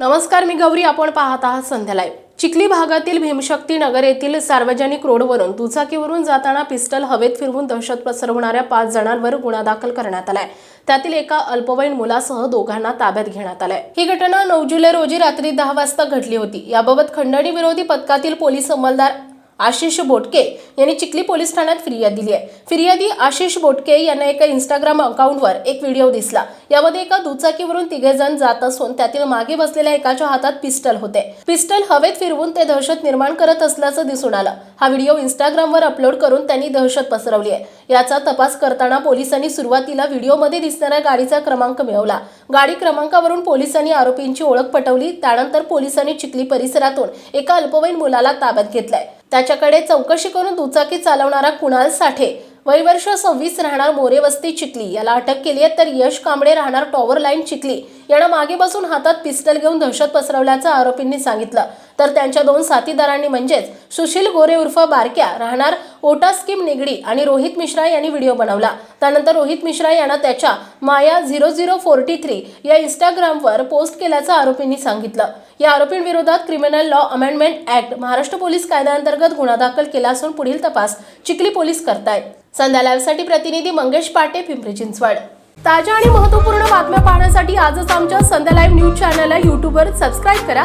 नमस्कार मी गौरी. आपण पाहत आहात संध्या लाईव्ह. चिखली भागातील भीमशक्ती नगर येथील सार्वजनिक रोडवरून दुचाकीवरून जाताना पिस्टल हवेत फिरवून दहशत पसरवणाऱ्या पाच जणांवर गुन्हा दाखल करण्यात आलाय. त्यातील एका अल्पवयीन मुलासह दोघांना ताब्यात घेण्यात आलाय. ही घटना नऊ जुलै रोजी रात्री दहा वाजता घडली होती. याबाबत खंडणी विरोधी पथकातील पोलीस अंमलदार आशिष बोटके यांनी चिखली पोलीस ठाण्यात फिर्याद दिली आहे. फिर्यादी आशिष बोटके यांना एका इंस्टाग्राम अकाउंटवर एक व्हिडिओ दिसला. यामध्ये एका दुचाकीवरून तिघे जण जात असून त्यातील मागे बसलेल्या एकाच्या हातात पिस्टल होते. पिस्टल हवेत फिरवून ते दहशत निर्माण करत असल्याचं दिसून आलं. हा व्हिडिओ इंस्टाग्रामवर अपलोड करून त्यांनी दहशत पसरवली आहे. याचा तपास करताना पोलिसांनी सुरुवातीला व्हिडिओमध्ये दिसणाऱ्या गाडीचा क्रमांक मिळवला. गाडी क्रमांकावरून पोलिसांनी आरोपींची ओळख पटवली. त्यानंतर पोलिसांनी चिखली परिसरातून एका अल्पवयीन मुलाला ताब्यात घेतलाय. त्याच्याकडे चौकशी करून दुचाकी चालवणारा कुणाल साठे. वय वर्ष सव्वीस राहणार मोरेवस्ती चिखली. याला अटक केली आहे तर यश कांबळे राहणार टॉवर लाईन चिखली. यानं मागे बसून हातात पिस्टल घेऊन दहशत पसरवल्याचं आरोपींनी सांगितलं. तर त्यांच्या दोन साथीदारांनी म्हणजेच सुशील गोरे उर्फ बारक्या राहणार ओटा स्कीम निगडी आणि रोहित मिश्रा यांनी व्हिडिओ बनवला. त्यानंतर रोहित मिश्रा यांना त्याच्या माया झिरो झिरो फोर्टी थ्री या इंस्टाग्रामवर पोस्ट केल्याचं आरोपींनी सांगितलं. या आरोपींविरोधात criminal law amendment act Maharashtra police कायद्याअंतर्गत गुन्हा दाखल केला असून पुढील तपास चिखली पोलीस करतायत. संध्या लाईव्हसाठी प्रतिनिधी मंगेश पाटे पिंपरी चिंचवड. ताज्या आणि महत्त्वपूर्ण बातम्या पाहण्यासाठी आजच आमच्या संध्या लाईव्ह न्यूज चॅनलला यूट्यूबवर सबस्क्राईब करा.